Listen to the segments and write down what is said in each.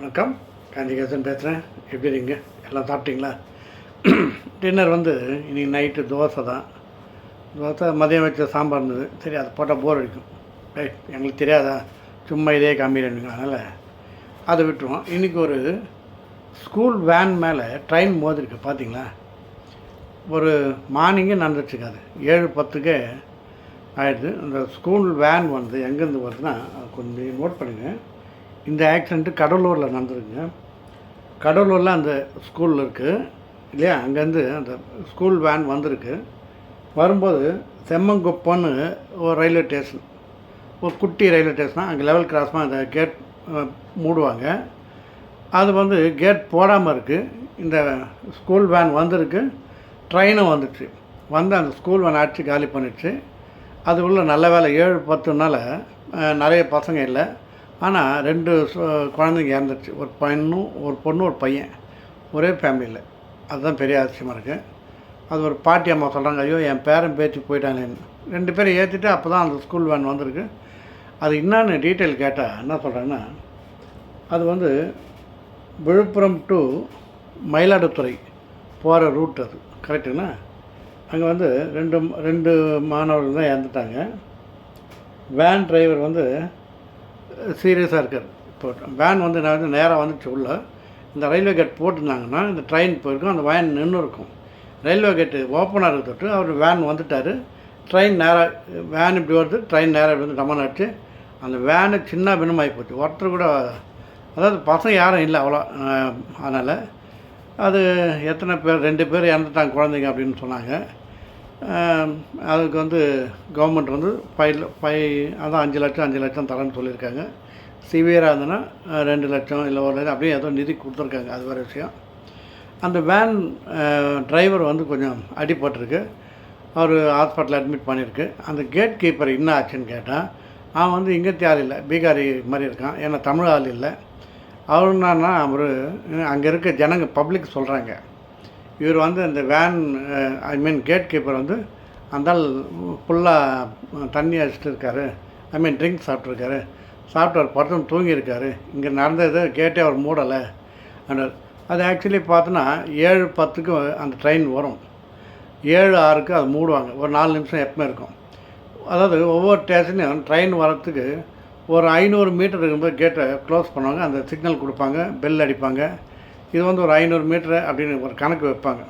வணக்கம். காஞ்சிகேசன் பேசுகிறேன் எப்படி இருக்கீங்க? எல்லாம் சாப்பிட்டீங்களா? டின்னர் வந்து இன்றைக்கி நைட்டு தோசை தான். தோசை மதியம் வச்ச சாம்பார் இருந்தது. சரி அதை போட்டால் போர் அடிக்கும். ஏய் எங்களுக்கு தெரியாதா? சும்மா இதே காமிக்கிறீங்க அதனால் அதை விட்டுருவோம். இன்றைக்கி ஒரு ஸ்கூல் வேன் மேலே ட்ரெயின் மோதிருக்கு பார்த்தீங்களா ஒரு மார்னிங்கே நடந்துச்சுக்காது ஏழு பத்துக்கே ஆயிடுது. இந்த ஸ்கூல் வேன் வந்து எங்கேருந்து வருதுன்னா கொஞ்சம் நோட் பண்ணுங்கள் இந்த ஆக்சிடெண்ட்டு கடலூரில் நடந்திருக்குங்க கடலூரில் அந்த ஸ்கூல் இருக்குது இல்லையா? அங்கேருந்து அந்த ஸ்கூல் வேன் வந்திருக்கு. வரும்போது செம்மங்குப்பம்னு ஒரு ரயில்வே ஸ்டேஷன் ஒரு குட்டி ரயில்வே ஸ்டேஷன் அங்கே லெவல் கிராஸ்மாக அந்த கேட் மூடுவாங்க. அது வந்து கேட் போடாமல் இருக்குது இந்த ஸ்கூல் வேன் வந்திருக்கு. ட்ரெயினும் வந்துடுச்சு வந்து அந்த ஸ்கூல் வேன் அடித்து காலி பண்ணிடுச்சு. அது உள்ள நல்ல வேலை ஏழு பத்துனால நிறைய பசங்க இல்லை. ஆனால் ரெண்டு குழந்தைங்க இறந்துருச்சு. ஒரு பையனும் ஒரு பொண்ணு ஒரு பையன். ஒரே ஃபேமிலியில் அதுதான் பெரிய ஆச்சரியமாக இருக்குது அது ஒரு பாட்டி அம்மா சொல்கிறாங்க ஐயோ என் பேரன் பேச்சு போயிட்டாங்களேன்னு ரெண்டு பேரும் ஏற்றிட்டு அப்போ தான் அந்த ஸ்கூல் வேன் வந்திருக்கு. அது என்னன்னு டீட்டெயில் கேட்டால் என்ன சொல்கிறேன்னா அது வந்து விழுப்புரம் டு மயிலாடுதுறை போகிற ரூட் அது. கரெக்டுங்களா அங்கே வந்து ரெண்டு ரெண்டு மாணவர்கள் தான் இறந்துட்டாங்க. வேன் டிரைவர் வந்து சீரியஸாக இருக்கார் இப்போ வேன் வந்து நான் வந்து நேராக வந்துச்சு உள்ள இந்த ரயில்வே கேட் போட்டிருந்தாங்கன்னா இந்த ட்ரெயின் போயிருக்கும் அந்த வேன் நின்று இருக்கும். ரயில்வே கேட்டு ஓப்பனாக இருக்க தொட்டு அவர் வேன் வந்துட்டார். ட்ரெயின் நேராக வேன் இப்படி வருது ட்ரெயின் நேராக இப்படி வந்து கம்மன் ஆச்சு அந்த வேனு சின்ன பின்னமாகி போச்சு. ஒருத்தர் கூட அதாவது பசங்க யாரும் இல்லை அவ்வளோ அதனால் அது எத்தனை பேர் ரெண்டு பேர் இறந்துட்டாங்க குழந்தைங்க அப்படின்னு சொன்னாங்க. அதுக்கு வந்து கவர்மெண்ட் வந்து ஃபைவ் ஃபைவ் அதான் அஞ்சு லட்சம் அஞ்சு லட்சம் தரேன்னு சொல்லியிருக்காங்க. சிவியராக இருந்ததுன்னா ரெண்டு லட்சம் இல்லை ஒரு லட்சம் அப்படியே ஏதோ நிதி கொடுத்துருக்காங்க அது வேறு விஷயம். அந்த வேன் டிரைவர் வந்து கொஞ்சம் அடிபட்டிருக்கு. அவர் ஹாஸ்பிட்டலில் அட்மிட் பண்ணியிருக்கு. அந்த கேட் கீப்பர் என்ன ஆச்சுன்னு கேட்டால் அவன் வந்து இங்கத்தி ஆள் இல்லை பீகாரி மாதிரி இருக்கான். ஏன்னா தமிழ் ஆள் இல்லை. அவர் என்னன்னா அவர் அங்கே இருக்க ஜனங்க பப்ளிக் சொல்கிறாங்க இவர் வந்து இந்த van I mean gate keeper வந்து அந்தால் ஃபுல்லாக தண்ணி அடிச்சுட்டு இருக்காரு. ஐ மீன் ட்ரிங்க் சாப்பிட்ருக்காரு சாப்பிட்டு அவர் படுத்து தூங்கியிருக்காரு. இங்கே நடந்தது கேட்டே அவர் மூடலை. அப்படின்னாரு. அது ஆக்சுவலி பார்த்தோன்னா ஏழு பத்துக்கு அந்த ட்ரெயின் வரும். ஏழு ஆறுக்கு அது மூடுவாங்க. ஒரு நாலு நிமிஷம் எப்பவுமே இருக்கும். அதாவது ஒவ்வொரு ஸ்டேஷன்லையும் ட்ரெயின் வரத்துக்கு ஒரு ஐநூறு மீட்டர் இருக்கும்போது கேட்டை க்ளோஸ் பண்ணுவாங்க. அந்த சிக்னல் கொடுப்பாங்க பெல் அடிப்பாங்க. இது வந்து ஒரு ஐநூறு மீட்ரு அப்படின்னு ஒரு கணக்கு வைப்பாங்க.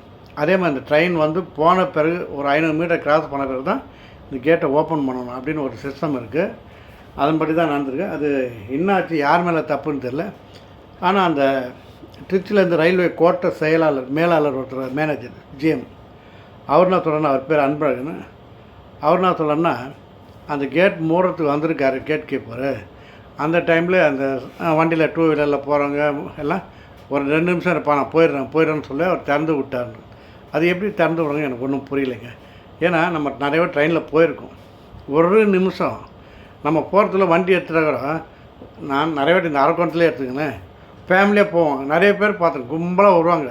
அதே மாதிரி இந்த ட்ரெயின் வந்து போன பிறகு ஒரு ஐநூறு மீட்டர் கிராஸ் பண்ண பிறகு தான் இந்த கேட்டை ஓப்பன் பண்ணணும் அப்படின்னு ஒரு சிஸ்டம் இருக்குது அதன்படி தான் நடந்திருக்கு. அது என்னாச்சு யார் மேலே தப்புன்னு தெரில ஆனால் அந்த திருச்சியிலேருந்து ரயில்வே கோட்டை செயலாளர் மேலாளர் ஒருத்தர் மேனேஜர் ஜிஎம் அவர் என்ன சொல்கிறேன்னா அவர் பேர் அன்பழகன். அவர் என்ன சொல்கிறேன்னா அந்த கேட் மூடுறதுக்கு வந்திருக்காரு கேட் கீப்பரு அந்த டைமில் அந்த வண்டியில் டூ வீலரில் போகிறவங்க எல்லாம் ஒரு ரெண்டு நிமிஷம் இருப்பா நான் போயிடுறேன் போயிடுறேன்னு சொல்லி அவர் திறந்து விட்டார். அது எப்படி திறந்து விடுங்க எனக்கு ஒன்றும் புரியலைங்க. ஏன்னா நம்ம நிறைய பேர் ட்ரெயினில் போயிருக்கோம். ஒரு நிமிஷம் நம்ம போகிறதுல வண்டி எடுத்துகிட்டா கூட நான் நிறைய பேர் இந்த அரக்கோணத்துலேயே எடுத்துக்கினேன் ஃபேமிலியாக போவோம். நிறைய பேர் பார்த்துருக்கேன் கும்பலாக வருவாங்க.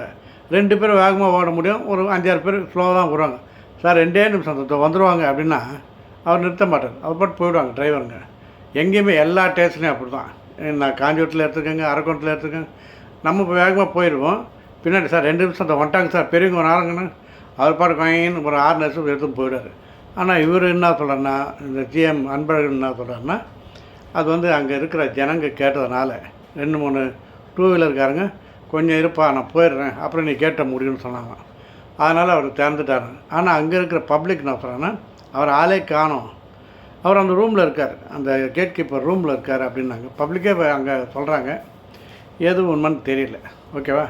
ரெண்டு பேர் வேகமாக ஓட முடியும். ஒரு அஞ்சாறு பேர் ஸ்லோவாக தான் வருவாங்க. சார் ரெண்டே நிமிஷம் வந்துடுவாங்க அப்படின்னா அவர் நிறுத்த மாட்டார். அவர் பாட்டு போயிடுவாங்க டிரைவருங்க எங்கேயுமே எல்லா ஸ்டேஷனையும் அப்படி தான் நான் காஞ்சிபுரத்தில் எடுத்துக்கோங்க அரக்கோணத்தில் எடுத்துக்கோங்க. நம்ம இப்போ வேகமாக போயிடுவோம் பின்னாடி சார் ரெண்டு நிமிஷம் அந்த வந்துட்டாங்க சார். பெரியவங்க நாரங்கன்னு அவர் பாட்டு வாங்கின்னு ஒரு ஆறு நிமிஷம் எடுத்து போயிடுவார் ஆனால் இவர் என்ன சொல்கிறேன்னா இந்த ஜிஎம் அன்பழகன் என்ன சொல்கிறாருன்னா அது வந்து அங்கே இருக்கிற ஜனங்க கேட்டதுனால ரெண்டு மூணு டூ வீலர்காரங்க கொஞ்சம் இருப்பா நான் போயிடுறேன். அப்புறம் நீ கேட்ட முடியும்னு சொன்னாங்க. அதனால் அவர் திறந்துட்டார். ஆனால் அங்கே இருக்கிற பப்ளிக் என்ன சொல்கிறேன்னா அவர் ஆளே காணும். அவர் அந்த ரூமில் இருக்கார். அந்த கேட் கீப்பர் ரூமில் இருக்கார் அப்படின்னாங்க. பப்ளிக்கே அங்கே சொல்கிறாங்க எது உண்மைன்னு தெரியல. ஓகேவா?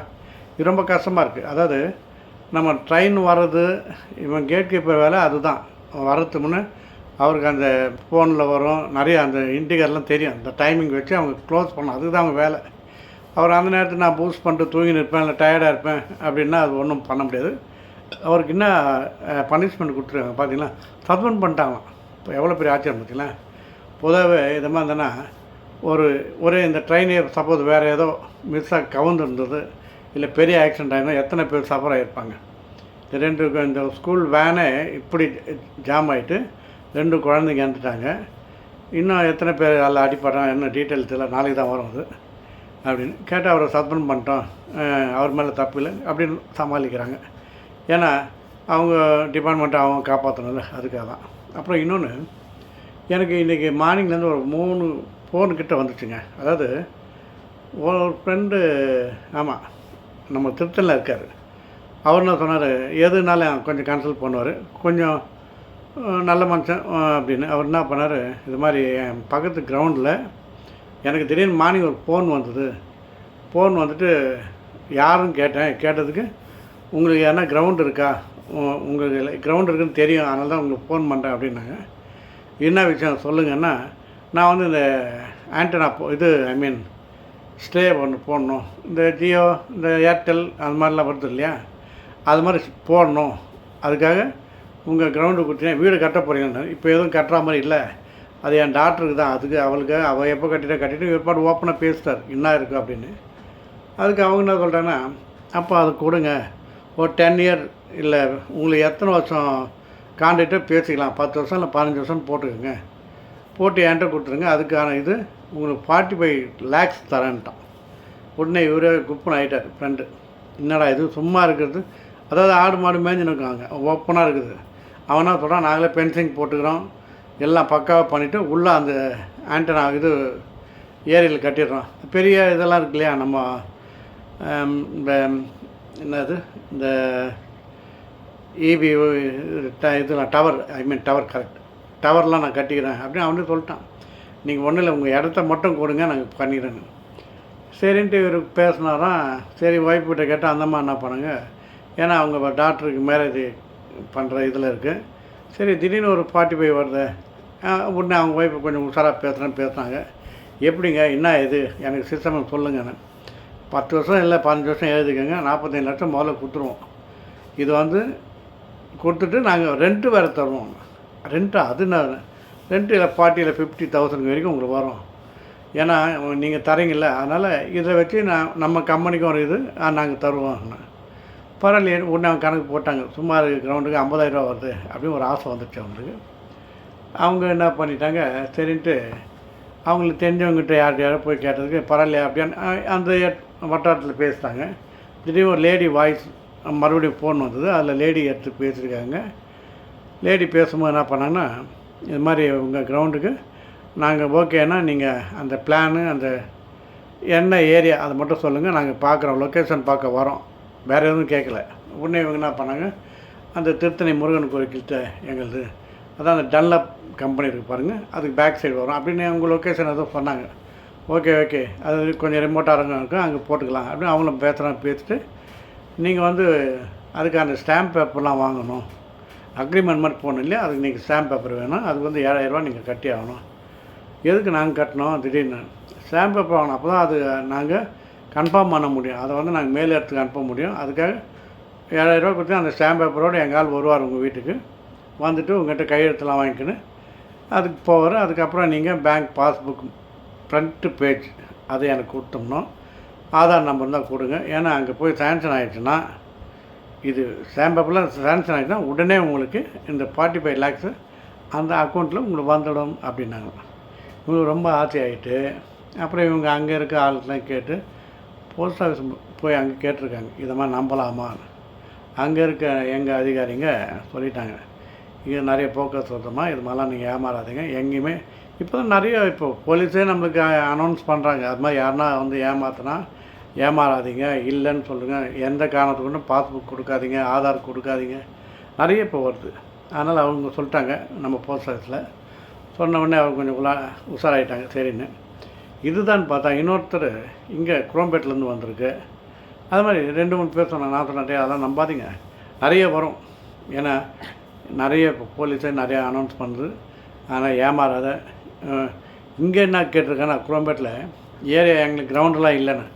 இது ரொம்ப கஷ்டமாக இருக்குது அதாவது நம்ம ட்ரெயின் வர்றது இவன் கேட் கீப்பர் வேலை அதுதான். வர்றதுக்கு முன்னே அவருக்கு அந்த ஃபோனில் வரும். நிறைய அந்த இண்டிகர்லாம் தெரியும். அந்த டைமிங் வச்சு அவங்க க்ளோஸ் பண்ணணும். அதுதான் அவங்க வேலை. அவர் அந்த நேரத்தில் நான் பூஸ்ட் பண்ணிட்டு தூங்கின்னு நிற்பேன் இல்லை டயர்டாக இருப்பேன் அப்படின்னா அது ஒன்றும் பண்ண முடியாது. அவருக்கு என்ன பனிஷ்மெண்ட் கொடுத்துருக்காங்க பார்த்தீங்களா சஸ்பெண்ட் பண்ணிட்டாங்களாம் இப்போ எவ்வளோ பெரிய ஆச்சரியம் பார்த்தீங்களா பொதுவாகவே இது மாதிரி இருந்ததுன்னா ஒரு ஒரே இந்த ட்ரெயினே சப்போஸ் வேறு ஏதோ மிஸ்ஸாக கவுந்துருந்தது இல்லை பெரிய ஆக்சிடென்ட் ஆகினா எத்தனை பேர் சஃபர் ஆகியிருப்பாங்க ரெண்டு இந்த ஸ்கூல் வேனே இப்படி ஜாம் ஆகிட்டு ரெண்டு குழந்தைங்க இறந்துட்டாங்க. இன்னும் எத்தனை பேர் அதில் அடிப்படுறாங்க என்ன டீட்டெயில்ஸ் இல்லை நாளைக்கு தான் வரும் அது அப்படின்னு கேட்டால் அவரை சஸ்பெண்ட் பண்ணிட்டோம். அவர் மேலே தப்பு இல்லை அப்படின்னு சமாளிக்கிறாங்க. ஏன்னா அவங்க டிபார்ட்மெண்ட்டை அவங்க காப்பாற்றணும்ல அதுக்காக தான். அப்புறம் இன்னொன்று எனக்கு இன்றைக்கி மார்னிங்லேருந்து ஒரு மூணு ஃபோன் கிட்டே வந்துச்சுங்க. அதாவது ஒரு ஃப்ரெண்டு ஆமாம் நம்ம திருத்தலில் இருக்கார். அவர் என்ன சொன்னார் எதுனாலும் கொஞ்சம் கன்சல்ட் பண்ணுவார். கொஞ்சம் நல்ல மனுஷன் அப்படின்னு. அவர் என்ன பண்ணார் இது மாதிரி என் பக்கத்து கிரவுண்டில் எனக்கு திடீர்னு மார்னிங் ஒரு ஃபோன் வந்தது. ஃபோன் வந்துட்டு யாருன்னு கேட்டேன். கேட்டதுக்கு உங்களுக்கு யாருன்னா கிரவுண்ட் இருக்கா? உ- உங்களுக்கு கிரவுண்ட் இருக்குன்னு தெரியும். அதனால தான் உங்களுக்கு ஃபோன் பண்ணுறேன் அப்படின்னாங்க. என்ன விஷயம் சொல்லுங்கன்னா நான் வந்து இந்த ஆண்டனா போ இது ஐ மீன் ஸ்டே ஒன்று போடணும். இந்த ஜியோ இந்த ஏர்டெல் அது மாதிரிலாம் வருது இல்லையா? அது மாதிரி போடணும். அதுக்காக உங்கள் கிரவுண்டு கொடுத்தீங்கன்னா வீடு கட்ட போகிறீங்கன்னு இப்போ எதுவும் கட்டுற மாதிரி இல்லை. அது என் டாக்டருக்கு தான். அதுக்கு அவளுக்கு அவள் எப்போ கட்டிட்டா கட்டிட்டு ஏற்பாடு ஓப்பனாக பேசுகிறார் என்ன இருக்குது அப்படின்னு. அதுக்கு அவங்க என்ன சொல்கிறாங்கன்னா அப்போ அது கொடுங்க. ஒரு டென் இயர் இல்லை உங்களுக்கு எத்தனை வருஷம் கான்ட்ராக்டே பேசிக்கலாம். பத்து வருஷம் இல்லை பதினஞ்சு வருஷம் போட்டுக்கோங்க. போட்டு என்கிட்ட கொடுத்துருங்க. அதுக்கான இது உங்களுக்கு ஃபார்ட்டி ஃபைவ் லேக்ஸ் தரேன்ட்டான். உடனே இவரே குப்பன் ஆகிட்டார் ஃப்ரெண்டு என்னடா இது சும்மா இருக்கிறது? அதாவது ஆடு மாடு மேய்ஞ்சுன்னு இருக்காங்க. ஓப்பனாக இருக்குது. அவனா சொல்கிறான் நாங்களே பென்சிங் போட்டுக்கிறோம். எல்லாம் பக்காவாக பண்ணிவிட்டு உள்ளே அந்த ஆண்டனா இது ஏரியில் கட்டிடுறோம். பெரிய இதெல்லாம் இருக்கு இல்லையா? நம்ம இந்த என்னது இந்த இபி இதெல்லாம் tower I mean tower correct டவர்லாம் நான் கட்டிக்கிறேன் அப்படின்னு அவனே சொல்லிட்டான். நீங்கள் ஒன்றும் இல்லை உங்கள் இடத்த மட்டும் கொடுங்க நாங்கள் பண்ணிடுறேங்க சரின்ட்டு இவர் பேசினாராம் சரி ஒய்ஃப்கிட்ட கேட்டால் அந்தம்மா என்ன பண்ணுங்க? ஏன்னா அவங்க டாக்டருக்கு மேரேஜ் பண்ணுற இதில் இருக்குது சரி திடீர்னு ஒரு ஃபார்ட்டி ஃபைவ் வருது. உடனே அவங்க ஒய்ஃபு கொஞ்சம் உஷாராக பேசுகிறேன்னு பேசுனாங்க. எப்படிங்க என்ன இது? எனக்கு சிஸ்டம் சொல்லுங்கன்னு. பத்து வருஷம் இல்லை பதினஞ்சு வருஷம் எழுதிக்கோங்க நாற்பத்தஞ்சு லட்சம் முதல்ல கொடுத்துருவோம். இது வந்து கொடுத்துட்டு நாங்கள் ரெண்ட்டு வேறு தருவோம். ரெண்ட்டாக அது என்ன ரெண்ட்டு இல்லை ஃபார்ட்டியில் ஃபிஃப்டி தௌசண்ட் வரைக்கும் உங்களுக்கு வரும். ஏன்னா நீங்கள் தரீங்கல்ல அதனால் இதை வச்சு நான் நம்ம கம்பெனிக்கும் ஒரு இது நாங்கள் தருவோம். பரவாயில்லையே உடனே அவங்க கணக்கு போட்டாங்க. சும்மா கிரவுண்டுக்கு ஐம்பதாயிரரூவா வருது அப்படின்னு ஒரு ஆசை வந்துச்சு அவங்களுக்கு. அவங்க என்ன பண்ணிட்டாங்க சரின்ட்டு அவங்களுக்கு தெரிஞ்சவங்ககிட்ட யார்கிட்ட யாரோ போய் கேட்டதுக்கு பரவாயில்லையா அப்படின்னு அந்த வட்டாரத்தில் பேசுகிறாங்க திடீர்னு ஒரு லேடி வாய்ஸ் மறுபடியும் ஃபோன் வந்தது. அதில் லேடி எடுத்து பேசியிருக்காங்க. லேடி பேசும்போது என்ன பண்ணாங்கன்னா இது மாதிரி உங்கள் கிரவுண்டுக்கு நாங்கள் ஓகேன்னா நீங்கள் அந்த பிளானு அந்த என்ன ஏரியா அதை மட்டும் சொல்லுங்கள் நாங்கள் பார்க்குறோம் லொக்கேஷன் பார்க்க வரோம். வேறு எதுவும் கேட்கல உடனே இவங்க என்ன பண்ணாங்க அந்த திருத்தணி முருகன் கோயில்கிட்ட எங்களுது அதான் அந்த டன்லப் கம்பெனி இருக்குது பாருங்கள் அதுக்கு பேக் சைடு வரும். அப்படின்னு அவங்க லொக்கேஷன் எதுவும் சொன்னாங்க. ஓகே ஓகே அது கொஞ்சம் ரிமோட்டாக இருக்கும் அங்கே போட்டுக்கலாம். அப்படின்னு அவங்களும் பேசுகிறாங்க பேசிட்டு நீங்கள் வந்து அதுக்கான ஸ்டாம்ப் பேப்பர்லாம் வாங்கணும். அக்ரிமெண்ட் மாதிரி போகணும் இல்லையா? அதுக்கு நீங்கள் ஸ்டாம்ப் பேப்பர் வேணும். அதுக்கு வந்து ஏழாயிரரூவா நீங்கள் கட்டி ஆகணும். எதுக்கு நாங்கள் கட்டணும்? திடீர்னு. ஸ்டாம்ப் பேப்பர் வாங்கணும் அப்போ தான் அது நாங்கள் கன்ஃபார்ம் பண்ண முடியும். அதை வந்து நாங்கள் மேல் இடத்துக்கு அனுப்ப முடியும். அதுக்காக ஏழாயிரரூவா கொடுத்து அந்த ஸ்டாம்ப் பேப்பரோடு எங்கள் ஆள் வருவார் உங்கள் வீட்டுக்கு. வந்துட்டு உங்கள்கிட்ட கையெழுத்துலாம் வாங்கிக்கின்னு அதுக்கு போவார். அதுக்கப்புறம் நீங்கள் பேங்க் பாஸ்புக் ஃப்ரண்ட்டு பேஜ் அதை எனக்கு கொடுத்தோம்னோம் ஆதார் நம்பர் தான் கொடுங்க. ஏன்னா அங்கே போய் சேங்ஷன் ஆகிடுச்சுன்னா இது ஸ்டாம்ப் பேப்பரில் சேங்ஷன் ஆகிடுச்சுன்னா உடனே உங்களுக்கு இந்த ஃபார்ட்டி ஃபைவ் லேக்ஸு அந்த அக்கௌண்ட்டில் உங்களுக்கு வந்துடும் அப்படின்னாங்க. இவங்களுக்கு ரொம்ப ஆசை ஆகிட்டு அப்புறம் இவங்க அங்கே இருக்க ஆளுக்கெல்லாம் கேட்டு போஸ்ட் ஆஃபீஸ் போய் அங்கே கேட்டிருக்காங்க. இதை மாதிரி நம்பலாமா? அங்கே இருக்க எங்கள் அதிகாரிங்க சொல்லிட்டாங்க. இது நிறைய போக்க வருத்தமா இது மாதிரிலாம் நீங்கள் ஏமாறாதீங்க. எங்கேயுமே இப்போ தான் நிறைய இப்போ போலீஸே நம்மளுக்கு அனௌன்ஸ் பண்ணுறாங்க அது மாதிரி யாருன்னா வந்து ஏமாத்தினா ஏமாறாதீங்க இல்லைன்னு சொல்லுங்கள் எந்த காரணத்துக்கு ஒன்றும் பாஸ்புக் கொடுக்காதீங்க ஆதார் கொடுக்காதீங்க. நிறைய இப்போ வருது. அதனால் அவங்க சொல்லிட்டாங்க நம்ம போஸ்ட் ஆஃபீஸில். சொன்ன உடனே அவங்க கொஞ்சம் உலா உஷாராயிட்டாங்க. சரின்னு. இதுதான் பார்த்தா இன்னொருத்தர் இங்கே குரோம்பேட்டிலேருந்து வந்திருக்கு. அது மாதிரி ரெண்டு மூணு பேர் சொன்னாங்க. நான் சொன்னேன் அதெல்லாம் நம்பாதீங்க. நிறைய வரும். ஏன்னா நிறைய போலீஸே நிறைய அனௌன்ஸ் பண்ணுது. ஆனால் ஏமாறாத. இங்கே என்ன கேட்டிருக்கேன்னா குரோம்பேட்டில் ஏரியா எங்களுக்கு கிரவுண்டெலாம் இல்லைன்னு.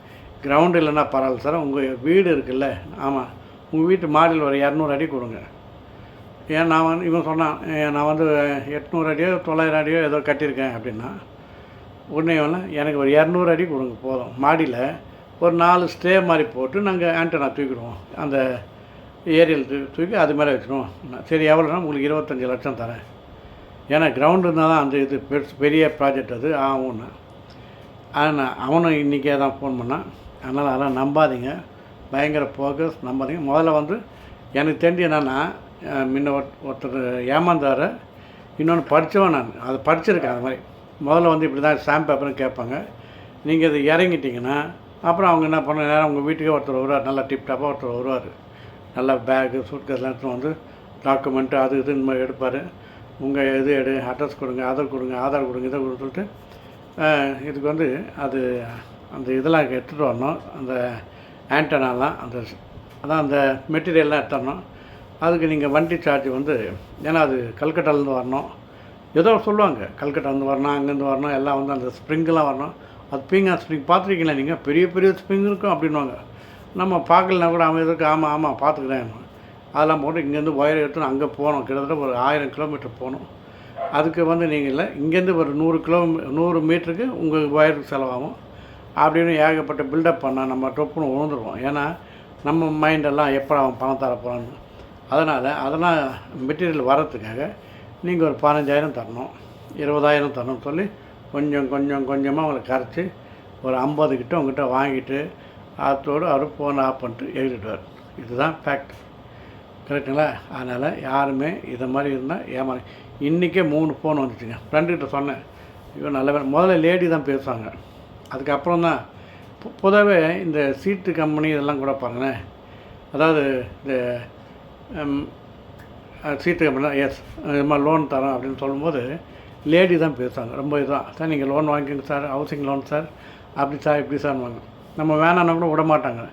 கிரவுண்டு இல்லைன்னா பரவாயில்ல சார். உங்கள் வீடு இருக்குல்ல. ஆமாம் உங்கள் வீட்டு மாடியில் ஒரு இரநூறு அடி கொடுங்க. ஏன் நான் வந்து இவன் சொன்னான் "ஏன் நான் வந்து எட்நூறு அடியோ தொள்ளாயிரம் அடியோ ஏதோ கட்டியிருக்கேன் அப்படின்னா உடனே ஒன்று எனக்கு ஒரு இரநூறு அடி கொடுங்க போதும். மாடியில் ஒரு நாலு ஸ்டே மாதிரி போட்டு நாங்கள் ஆண்டனா தூக்கிடுவோம். அந்த ஏரியல் தூக்கி தூக்கி அது மேலே வச்சிடுவோம் நான், சரி எவ்வளோனா உங்களுக்கு இருபத்தஞ்சி லட்சம் தரேன். ஏன்னா கிரவுண்டு இருந்தால் தான் அந்த இது பெருசு பெரிய ப்ராஜெக்ட் அது ஆகும்னா. ஆனால் அவனும் இன்றைக்கே தான் ஃபோன் பண்ணான். அதனால் அதெல்லாம் நம்பாதீங்க. பயங்கர போக்கஸ் நம்பாதீங்க. முதல்ல வந்து எனக்கு தெரிஞ்சு என்னென்னா முன்ன ஒருத்தர் ஏமாந்தார். இன்னொன்று படித்தவன் நான். அதை படிச்சிருக்கேன் அது மாதிரி. முதல்ல வந்து இப்படி தான் ஸ்டாம்ப் பேப்பர்னு கேட்பாங்க. நீங்கள் இது இறங்கிட்டீங்கன்னா அப்புறம் அவங்க என்ன பண்ண நேரம் உங்கள் வீட்டுக்கே ஒருத்தர் வருவார். நல்லா டிப்டாப்பாக ஒருத்தர் வருவார். நல்லா பேகு சூட்கேஸ்லாம் எடுத்துகிட்டு வந்து டாக்குமெண்ட்டு அது இதுன்னு மாதிரி எடுப்பார். உங்கள் இது எடு அட்ரஸ் கொடுங்க அதை கொடுங்க ஆதார் கொடுங்க இதை கொடுங்க சொல்லிட்டு இதுக்கு வந்து அது அந்த இதெல்லாம் எடுத்துகிட்டு வரணும். அந்த ஆண்டனாலாம் அந்த அதான் அந்த மெட்டீரியல்லாம் எடுத்துடணும் அதுக்கு நீங்கள் வண்டி சார்ஜ் வந்து ஏன்னா அது கல்கட்டாலேருந்து வரணும். ஏதோ சொல்லுவாங்க கல்கட்டாலேருந்து வரணும் அங்கேருந்து வரணும் எல்லாம் வந்து அந்த ஸ்ப்ரிங்கெலாம் வரணும். அது பீங்கா ஸ்ப்ரிங் பார்த்துருக்கீங்களா நீங்கள் பெரிய பெரிய ஸ்ப்ரிங் இருக்கும் அப்படின்வாங்க நம்ம பார்க்கலனா கூட அவன் எதுக்கு ஆமாம் ஆமாம் பார்த்துக்கிறேன். அதெல்லாம் போட்டு இங்கேருந்து ஒயர் எடுத்துன்னு அங்கே போகணும். கிட்டத்தட்ட ஒரு ஆயிரம் கிலோமீட்டர் போகணும். அதுக்கு வந்து நீங்கள் இல்லை இங்கேருந்து ஒரு நூறு கிலோ நூறு மீட்டருக்கு உங்கள் ஒயருக்கு செலவாகும். அப்படின்னு ஏகப்பட்ட பில்டப் பண்ணால் நம்ம டொப்புன்னு உணர்ந்துருவோம். ஏன்னா நம்ம மைண்டெல்லாம் எப்போ அவன் பணம் தரப்போகிறான்னு அதனால் அதெல்லாம் மெட்டீரியல் வரத்துக்காக நீங்கள் ஒரு பதினஞ்சாயிரம் தரணும். இருபதாயிரம் தரணும்னு சொல்லி கொஞ்சம் கொஞ்சம் கொஞ்சமாக அவங்களை கரைச்சி ஒரு ஐம்பது கிட்ட உங்ககிட்ட வாங்கிட்டு அதோடு அவர் ஃபோன் ஆஃப் பண்ணிட்டு எழுதிடுவார். இதுதான் ஃபேக்ட் கரெக்டுங்களா அதனால் யாருமே இதை மாதிரி இருந்தால் ஏமா இன்றைக்கே மூணு ஃபோன் வந்துச்சுங்க. ஃப்ரெண்டுக்கிட்ட சொன்னேன். ஐயோ நல்ல முதல்ல லேடி தான் பேசுவாங்க. அதுக்கப்புறம் தான் பொதுவாகவே இந்த சீட்டு கம்பெனி இதெல்லாம் கூட பாருங்களேன். அதாவது இந்த சீட்டு கம்பெனி தான் எஸ் இது மாதிரி லோன் தரோம் அப்படின்னு சொல்லும்போது லேடி தான் பேசுவாங்க. ரொம்ப இதுதான் சார் நீங்கள் லோன் வாங்கிக்கோங்க சார். Housing loan sir. அப்படி சார் இப்படி சார் வாங்க. நம்ம வேணாம்னா கூட விட மாட்டாங்க.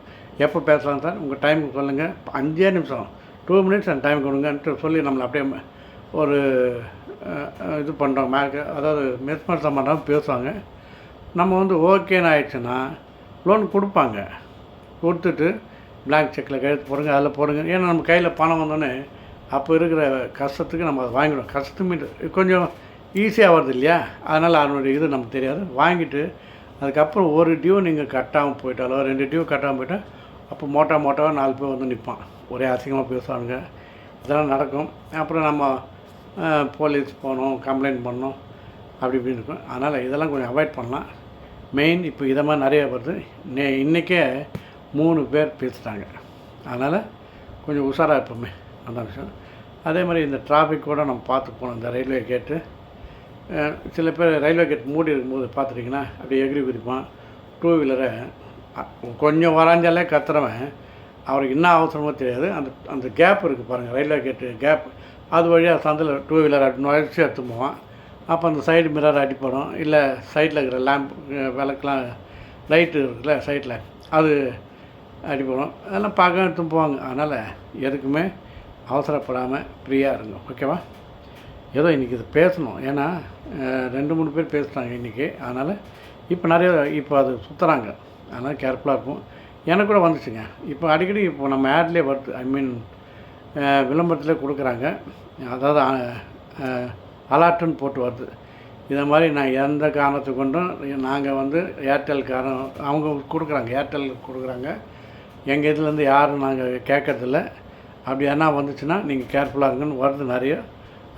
எப்போ பேசலாம் சார்? உங்கள் டைமுக்கு சொல்லுங்கள் அஞ்சே நிமிஷம். டூ மினிட்ஸ் அந்த டைம் கொடுங்கன்ட்டு சொல்லி நம்மளை அப்படியே ஒரு இது பண்ணுறோம் மேக்கு அதாவது மெஸ்மர்சம் பண்ணுறோம் பேசுவாங்க. நம்ம வந்து ஓகேன்னு ஆயிடுச்சுன்னா லோன் கொடுப்பாங்க. கொடுத்துட்டு பிளாங்க் செக்கில் கையெழுத்து போடுங்க அதில் போடுங்க. ஏன்னா நம்ம கையில் பணம் வந்தோடனே அப்போ இருக்கிற கஷ்டத்துக்கு நம்ம அதை வாங்கிடுவோம். கஷ்டம் கொஞ்சம் ஈஸியாக வருது இல்லையா? அதனால் அதனுடைய இது நமக்கு தெரியாது. வாங்கிட்டு அதுக்கப்புறம் ஒரு டியூ நீங்கள் கட்டாமல் போயிட்டாலோ ரெண்டு டியூ கட்டாமல் போயிட்டால் அப்போ மோட்டா மோட்டாவாக நாலு பேர் வந்து நிற்பான் ஒரே அசிங்கமாக பேசுவானுங்க. இதெல்லாம் நடக்கும். அப்புறம் நம்ம போலீஸ் போகணும் கம்ப்ளைண்ட் பண்ணணும் அப்படி இப்படின்னு இருக்கும். அதனால் இதெல்லாம் கொஞ்சம் அவாய்ட் பண்ணலாம். மெயின் இப்போ இதை மாதிரி நிறைய வருது. நே இன்றைக்கே மூணு பேர் பேசிட்டாங்க. அதனால் கொஞ்சம் உஷாராக இருப்போமே. அந்த விஷயம். அதே மாதிரி இந்த டிராஃபிக் கூட நம்ம பார்த்து போகணும் இந்த ரயில்வே கேட்டு சில பேர் ரயில்வே கேட் மூடி இருக்கும்போது பார்த்துட்டிங்கன்னா அப்படியே எகிரி குதிப்பான் டூ வீலரை கொஞ்சம் வராஞ்சாலே கத்துறவன். அவருக்கு என்ன அவசரமோ தெரியாது. அந்த அந்த கேப் இருக்குது பாருங்கள் ரயில்வே கேட்டு கேப் அது வழியாக சந்தில் டூ வீலர் அப்படி நுழைச்சி எடுத்து போவான். அப்போ அந்த சைடு மிரர் அடிப்படும். இல்லை சைடில் இருக்கிற லேம்ப் விளக்குலாம் லைட்டு இருக்குல்ல சைடில் அது அடிப்படும். அதெல்லாம் பார்க்க எடுத்து போவாங்க அதனால் எதுக்குமே அவசரப்படாமல் ஃப்ரீயாக இருங்க. ஓகேவா ஏதோ இன்றைக்கி இது பேசணும். ஏன்னா ரெண்டு மூணு பேர் பேசுகிறாங்க இன்றைக்கி அதனால் இப்போ நிறைய இப்போ அது சுற்றுறாங்க அதனால் கேர்ஃபுல்லாக இருக்கும் எனக்கு கூட வந்துச்சுங்க. இப்போ அடிக்கடி இப்போ நம்ம ஆட்லேயே வருது. ஐ மீன் விளம்பரத்தில் கொடுக்குறாங்க. அதாவது அலாட்டுன்னு போட்டு வருது. இதை மாதிரி நான் எந்த காரணத்தை கொண்டும் நாங்கள் வந்து ஏர்டெல் காரணம் அவங்க கொடுக்குறாங்க ஏர்டெல் கொடுக்குறாங்க. எங்கள் இதுலேருந்து யாரும் நாங்கள் கேட்கறதில்ல. அப்படி என்ன வந்துச்சுன்னா நீங்கள் கேர்ஃபுல்லாக இருங்கன்னு வருது நிறைய.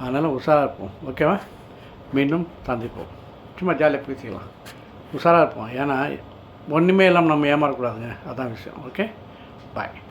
அதனால் உஷாராக இருப்போம். ஓகேவா மீண்டும் சந்திப்போம். சும்மா ஜாலியாக பேசிக்கலாம். உஷாராக இருப்போம். ஏன்னா ஒன்றுமே இல்லாமல் நம்ம ஏமாறக்கூடாதுங்க. அதான் விஷயம். Okay bye